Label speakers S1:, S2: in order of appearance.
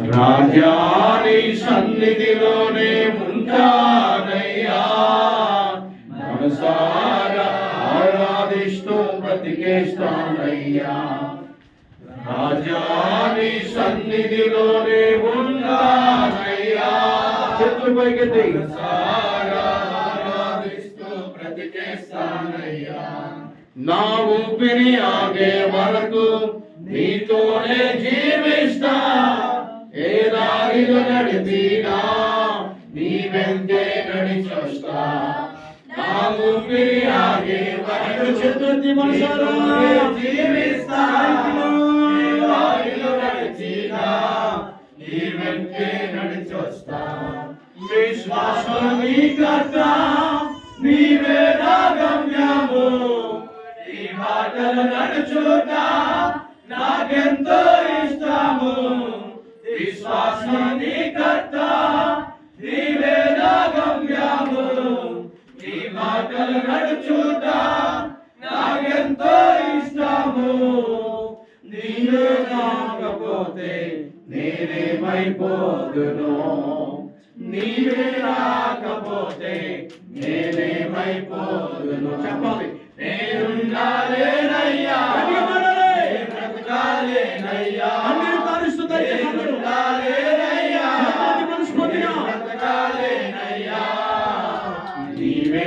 S1: రాజాని సన్నిధిలోనే ఉంటానయ్యా. మనసారా ఆరాధిస్తూ బ్రతికేస్తానయ్యా. రాజాని సన్నిధిలోనే ఉన్నానయ్యా చేతులు పైకెత్తి. ఆరాధిస్తూ బ్రతికేస్తానయ్యా. నా ఊపిరి ఆగే వరకు నీతోనే జీవిస్తా. దారిలో నడిపినా నీ వెంటే నడిచొస్తా నా ఊపిరి ఆగే వరకు చతుర్థి మనసారా జీవిస్తా దారిలో నడిచినా నీ వెంటే నడిచొస్తా విశ్వాసం నీ కర్త నీవే నా గమ్యము ఈ మాటలు నడుచుట నాకెంతో ఇష్టము విశ్వాసం మాటలు నడుచుట నాకెంతో ఇష్టము. నీవే రాకపోతే నేనేమైపోదును నీవే రాకపోతే నేనేమైపోదును చెప్పాలి. నేనుండాలేనయ్యా. నేను బ్రతకాలేనయ్యా నేనుండాలేనయ్యా. నేను బ్రతకాలేనయ్యా నీవే